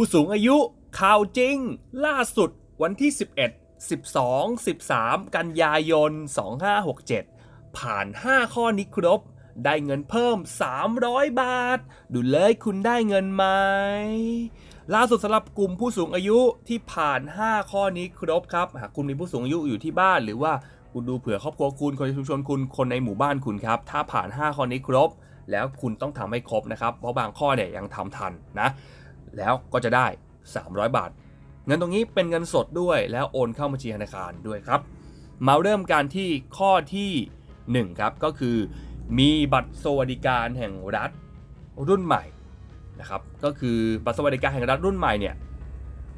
ผู้สูงอายุข่าวจริง ล่าสุดวันที่ 11 12 13 กันยายน 2567 ผ่าน 5 ข้อนี้ครบ ได้เงินเพิ่ม 300 บาท ดูเลยคุณได้เงินไหมล่าสุดสำหรับกลุ่มผู้สูงอายุที่ผ่าน 5 ข้อนี้ครบครับ หากคุณมีผู้สูงอายุอยู่ที่บ้านหรือว่าคุณดูเผื่อครอบครัวคุณคนในชุมชนคุณคนในหมู่บ้านคุณครับ ถ้าผ่าน 5 ข้อนี้ครบ แล้วคุณต้องทำให้ครบนะครับ เพราะบางข้อเนี่ยยังทำทันนะ แล้วก็จะได้ 300 บาท เงินตรงนี้เป็นเงินสดด้วยแล้วโอนเข้าบัญชีธนาคารด้วยครับ มาเริ่มการที่ข้อทีหนึ่1 ครับ ก็คือ มีบัตรสวัสดิการแห่งรัฐรุ่นใหม่นะครับก็คือบัตรสวัสดิการแห่งรัฐรุ่นใหม่เนี่ย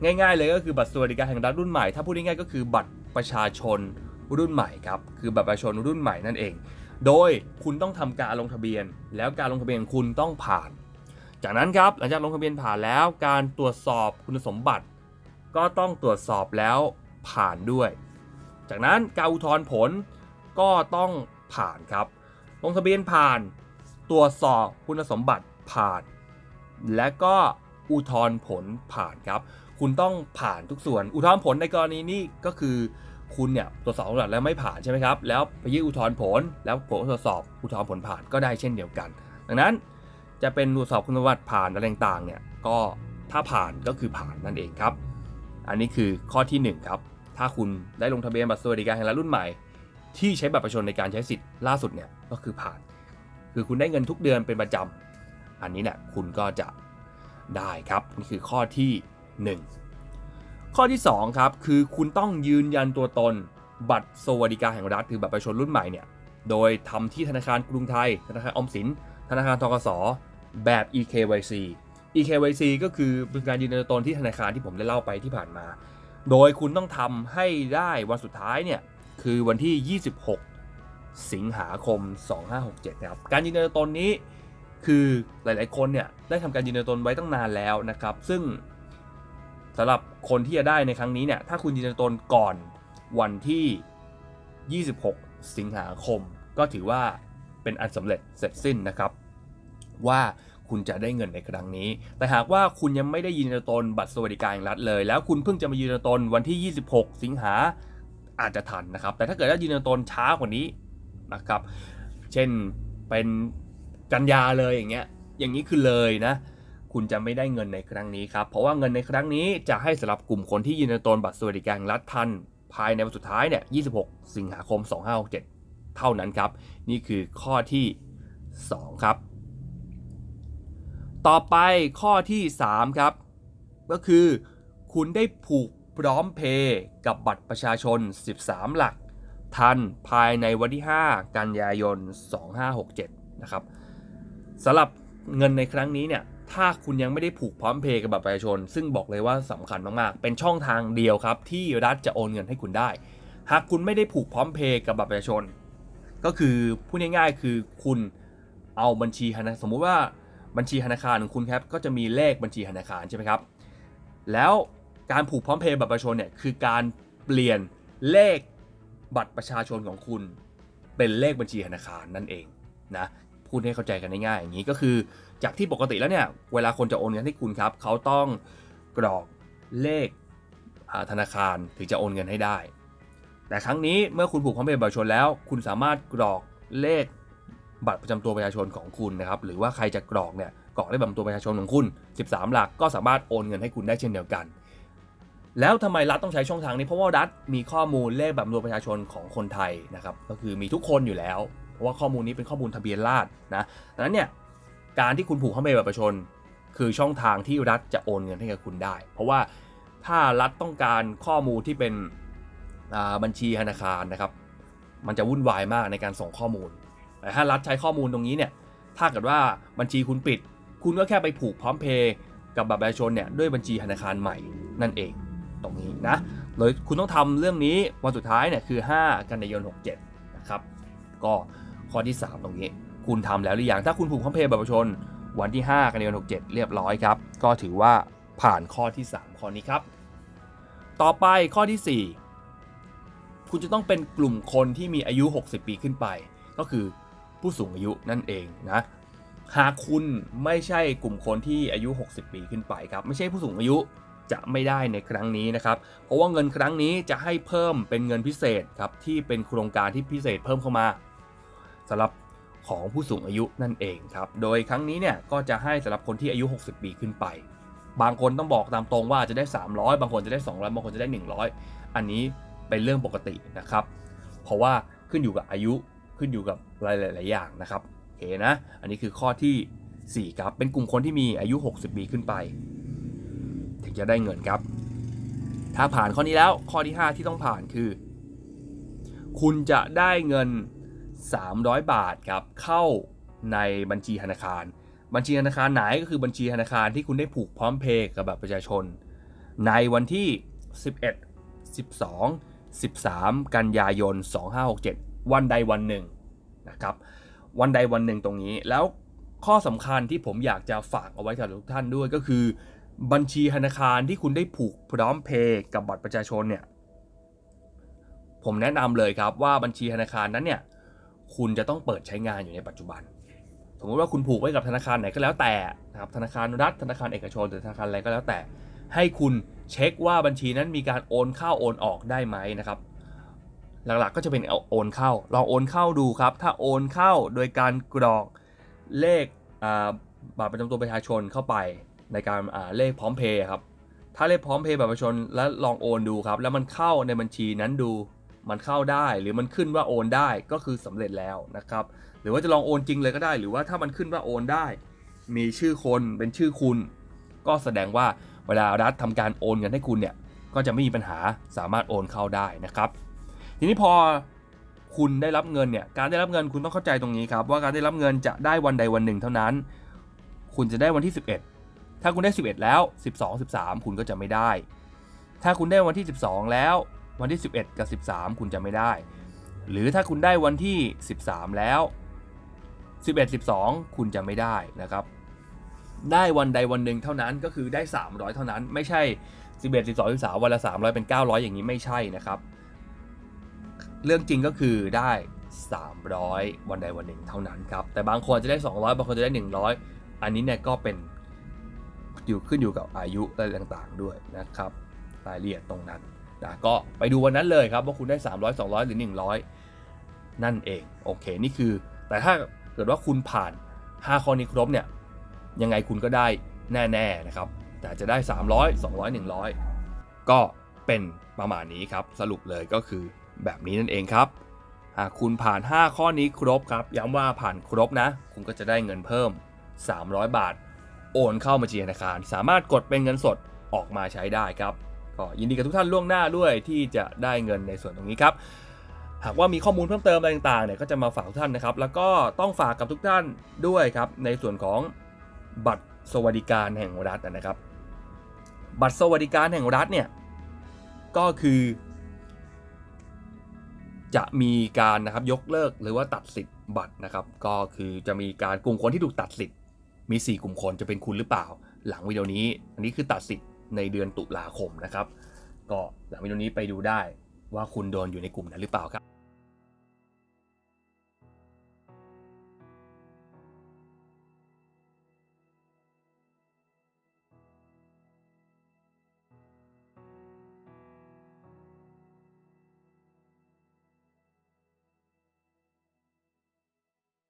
ง่ายๆเลยก็คือบัตรสวัสดิการแห่งรัฐรุ่นใหม่ถ้าพูดง่ายๆก็คือบัตรประชาชนรุ่นใหม่ครับคือบัตรประชาชนรุ่นใหม่นั่นเอง โดยคุณต้องทำการลงทะเบียน แล้วการลงทะเบียนของคุณต้องผ่าน จากนั้นครับหลังจากลงทะเบียนผ่านแล้วการตรวจสอบคุณสมบัติ ก็ต้องตรวจสอบแล้วผ่านด้วย จากนั้นการอุทธรณ์ผลก็ต้องผ่านครับ ลงทะเบียนผ่าน ตรวจสอบคุณสมบัติผ่าน และก็อุทธรณ์ผลผ่านครับ คุณต้องผ่านทุกส่วน อุทธรณ์ผลในกรณีนี้ก็คือคุณเนี่ยตรวจสอบคุณสมบัติแล้วไม่ผ่านใช่ไหมครับ แล้วไปยื่นอุทธรณ์ผล แล้วผลตรวจสอบอุทธรณ์ผลผ่านก็ได้เช่นเดียวกัน ดังนั้น จะเป็นตรวจสอบคุณสมบัติผ่านอะไรต่างๆเนี่ยก็ถ้าผ่านก็คือผ่านนั่นเองครับ อันนี้คือข้อที่ 1 ครับ ถ้าคุณได้ลงทะเบียนบัตรสวัสดิการแห่งรัฐรุ่นใหม่ ที่ใช้บัตรประชาชนในการใช้สิทธิ์ล่าสุดเนี่ยก็คือผ่าน คือคุณได้เงินทุกเดือนเป็นประจำอันนี้เนี่ยคุณก็จะได้ครับนี่คือข้อที่ 1 ข้อที่ 2 ครับ คือคุณต้องยืนยันตัวตนบัตรสวัสดิการแห่งรัฐคือบัตรประชาชนรุ่นใหม่เนี่ยโดยทำที่ธนาคารกรุงไทย ธนาคารออมสิน ธนาคารทกส แบบ eKYC eKYC ก็คือเป็นการยืนยันตัวตนที่ธนาคารที่ผมได้เล่าไปที่ผ่านมา โดยคุณต้องทำให้ได้วันสุดท้ายเนี่ยคือวันที่ 26 สิงหาคม 2567นะครับ การยืนยันตัวตนนี้คือหลาย ๆ คนเนี่ยได้ทำการยืนยันตัวตนไว้ตั้งนานแล้วนะครับ ซึ่งสำหรับคนที่จะได้ในครั้งนี้เนี่ยถ้าคุณยืนยันตัวตนก่อนวันที่ 26 สิงหาคม ก็ถือว่าเป็นอันสำเร็จเสร็จสิ้นนะครับ ว่า คุณจะได้เงินในครั้งนี้ แต่หากว่าคุณยังไม่ได้ยืนยันตนบัตรสวัสดิการแห่งรัฐเลย แล้วคุณเพิ่งจะมายืนยันตนวันที่ 26 สิงหาอาจจะทันนะครับ แต่ถ้าเกิดว่ายืนยันตนช้ากว่านี้นะครับ เช่นเป็นกันยาเลยอย่างเงี้ย อย่างนี้คือเลยนะ คุณจะไม่ได้เงินในครั้งนี้ครับ เพราะว่าเงินในครั้งนี้จะให้สำหรับกลุ่มคนที่ยืนยันตัวตนบัตรสวัสดิการแห่งรัฐทันภายในวันสุดท้ายเนี่ย 26 สิงหาคม 2567 เท่านั้นครับ นี่คือข้อที่ 2 ครับ ต่อไปข้อที่ 3 ครับ ก็คือ คุณได้ผูกพร้อมเพย์กับบัตรประชาชน 13 หลัก ทันภายในวันที่ 5 กันยายน 2567 นะครับสำหรับเงินในครั้งนี้เนี่ยถ้าคุณยังไม่ได้ผูกพร้อมเพย์กับบัตรประชาชน ซึ่งบอกเลยว่าสำคัญมากๆ เป็นช่องทางเดียวครับ ที่รัฐจะโอนเงินให้คุณได้ หากคุณไม่ได้ผูกพร้อมเพย์กับบัตรประชาชน ก็คือพูดง่ายๆ คือคุณเอาบัญชีธนาสมมุติว่า บัญชีธนาคารของคุณครับก็จะมีเลขบัญชีธนาคารใช่ไหมครับ แล้วการผูกพร้อมเพย์บัตรประชาชนเนี่ยคือการเปลี่ยนเลขบัตรประชาชนของคุณ เป็นเลขบัญชีธนาคารนั่นเองนะพูดให้เข้าใจกันง่ายๆอย่างนี้ก็คือ จากที่ปกติแล้วเนี่ยเวลาคนจะโอนเงินให้คุณครับเขาต้องกรอกเลขธนาคารถึงจะโอนเงินให้ได้ แต่ครั้งนี้เมื่อคุณผูกพร้อมเพย์บัตรประชาชนแล้ว คุณสามารถกรอกเลข บัตรประจำตัวประชาชนของคุณนะครับหรือว่าใครจะกรอกเนี่ยกรอกเลขบัตรประจำตัวประชาชนของคุณ 13 หลักก็สามารถโอนเงินให้คุณได้เช่นเดียวกัน แล้วทำไมรัฐต้องใช้ช่องทางนี้เพราะว่ารัฐมีข้อมูลเลขบัตรประจำตัวประชาชนของคนไทยนะครับก็คือมีทุกคนอยู่แล้ว เพราะว่าข้อมูลนี้เป็นข้อมูลทะเบียนราษฎรนะดังนั้นเนี่ยการที่คุณผูกเข้าไปบัตรประชาชน คือช่องทางที่รัฐจะโอนเงินให้กับคุณได้ เพราะว่าถ้ารัฐต้องการข้อมูลที่เป็นบัญชีธนาคารนะครับ มันจะวุ่นวายมากในการส่งข้อมูล แต่ถ้ารัฐใช้ข้อมูลตรงนี้เนี่ยถ้าเกิดว่าบัญชีคุณปิด คุณก็แค่ไปผูกพร้อมเพย์กับบัตรประชาชนเนี่ยด้วยบัญชีธนาคารใหม่นั่นเองตรงนี้นะเลยคุณต้องทำเรื่องนี้วันสุดท้ายเนี่ยคือ 5 กันยายน 67 นะครับ ก็ข้อที่ 3 ตรงนี้ คุณทำแล้วหรือยังถ้าคุณผูกพร้อมเพย์บัตรประชาชนวันที่ 5 กันยายน 67 เรียบร้อยครับ ก็ถือว่าผ่านข้อที่ 3 ข้อนี้ครับ ต่อไปข้อที่ 4 คุณจะต้องเป็นกลุ่มคนที่มีอายุ 60 ปีขึ้นไป ก็คือ ผู้สูงอายุนั่นเองนะหากคุณไม่ใช่กลุ่มคนที่อายุ 60 ปีขึ้นไปครับ ไม่ใช่ผู้สูงอายุจะไม่ได้ในครั้งนี้นะครับ เพราะว่าเงินครั้งนี้จะให้เพิ่มเป็นเงินพิเศษครับที่เป็นโครงการที่พิเศษเพิ่มเข้ามาสำหรับของผู้สูงอายุนั่นเองครับ โดยครั้งนี้เนี่ยก็จะให้สำหรับคนที่อายุ 60 ปีขึ้นไป บางคนต้องบอกตามตรงว่าจะได้ 300 บางคนจะได้ 200 บางคนจะได้ 100 อันนี้เป็นเรื่องปกตินะครับ เพราะว่าขึ้นอยู่กับอายุ ขึ้นอยู่กับหลาย ๆ อย่างนะครับโอเคนะ อันนี้คือข้อที่ 4 ครับ เป็นกลุ่มคนที่มีอายุ 60 ปีขึ้นไป ถึงจะได้เงินครับ ถ้าผ่านข้อนี้แล้วข้อที่ 5 ที่ต้องผ่านคือ คุณจะได้เงิน 300 บาทครับเข้าในบัญชีธนาคาร บัญชีธนาคารไหนก็คือบัญชีธนาคารที่คุณได้ผูกพร้อมเพย์กับบัตรประชาชน ในวันที่ 11 12 13 กันยายน 2567 วันใดวันหนึ่งนะครับ วันใดวันหนึ่งตรงนี้ แล้วข้อสำคัญที่ผมอยากจะฝากเอาไว้กับทุกท่านด้วยก็คือ บัญชีธนาคารที่คุณได้ผูกพร้อมเพย์กับบัตรประชาชนเนี่ยผมแนะนำเลยครับว่าบัญชีธนาคารนั้นเนี่ยคุณจะต้องเปิดใช้งานอยู่ในปัจจุบัน สมมติว่าคุณผูกไว้กับธนาคารไหนก็แล้วแต่นะครับธนาคารรัฐธนาคารเอกชนหรือธนาคารอะไรก็แล้วแต่ ให้คุณเช็คว่าบัญชีนั้นมีการโอนเข้าโอนออกได้ไหมนะครับ หลักๆก็จะเป็นเอาโอนเข้า ลองโอนเข้าดูครับ ถ้าโอนเข้าโดยการกรอกเลขบัตรประจำตัวประชาชนเข้าไปในการอ่าเลขพร้อมเพย์ครับ ถ้าเลขพร้อมเพย์บัตรประชาชนแล้วลองโอนดูครับ แล้วมันเข้าในบัญชีนั้นดู มันเข้าได้หรือมันขึ้นว่าโอนได้ก็คือสำเร็จแล้วนะครับ หรือว่าจะลองโอนจริงเลยก็ได้ หรือว่าถ้ามันขึ้นว่าโอนได้ มีชื่อคนเป็นชื่อคุณ ก็แสดงว่าเวลารัฐทำการโอนเงินให้คุณเนี่ย ก็จะไม่มีปัญหาสามารถโอนเข้าได้นะครับ ทีนี้พอคุณได้รับเงินเนี่ย การได้รับเงินคุณต้องเข้าใจตรงนี้ครับ ว่าการได้รับเงินจะได้วันใดวันหนึ่งเท่านั้น คุณจะได้วันที่ 11 ถ้าคุณได้ 11 แล้ว 12 13 คุณก็จะไม่ได้ ถ้าคุณได้วันที่ 12 แล้ว วันที่ 11 กับ 13 คุณจะไม่ได้ หรือถ้าคุณได้วันที่ 13 แล้ว 11 12 คุณจะไม่ได้นะครับ ได้วันใดวันหนึ่งเท่านั้นก็คือได้ 300 เท่านั้น ไม่ใช่ 11 12 13 วันละ 300 เป็น 900 อย่างนี้ไม่ใช่นะครับ เรื่องจริงก็คือได้ 300 วันใดวันหนึ่งเท่านั้นครับ แต่บางคนจะได้ 200 บางคนจะได้ 100 อันนี้เนี่ยก็เป็นอยู่ขึ้นอยู่กับอายุอะไรต่างๆด้วยนะครับรายละเอียดตรงนั้นนะก็ไปดูวันนั้นเลยครับว่าคุณได้ 300 200 หรือ 100 นั่นเองโอเคนี่คือ แต่ถ้าเกิดว่าคุณผ่าน 5 ข้อนี้ครบเนี่ยยังไงคุณก็ได้แน่ๆนะครับ แต่จะได้ 300 200 100 ก็เป็นประมาณนี้ครับสรุปเลยก็คือ แบบนี้นั่นเองครับ หากคุณผ่าน 5 ข้อนี้ครบครับ ย้ำว่าผ่านครบนะ คุณก็จะได้เงินเพิ่ม 300 บาท โอนเข้าบัญชีธนาคาร สามารถกดเป็นเงินสดออกมาใช้ได้ครับก็ยินดีกับทุกท่านล่วงหน้าด้วยที่จะได้เงินในส่วนตรงนี้ครับ หากว่ามีข้อมูลเพิ่มเติมอะไรต่างๆเนี่ยก็จะมาฝากทุกท่านนะครับ แล้วก็ต้องฝากกับทุกท่านด้วยครับ ในส่วนของบัตรสวัสดิการแห่งรัฐนะครับ บัตรสวัสดิการแห่งรัฐเนี่ยก็คือ จะมีการนะครับยกเลิกหรือว่าตัดสิทธิ์บัตรนะครับ ก็คือจะมีการกลุ่มคนที่ถูกตัดสิทธิ์มี 4 กลุ่มคนจะเป็นคุณหรือเปล่า หลังวิดีโอนี้ อันนี้คือตัดสิทธิ์ในเดือนตุลาคมนะครับ ก็หลังวิดีโอนี้ไปดูได้ว่าคุณโดนอยู่ในกลุ่มนั้นหรือเปล่าครับ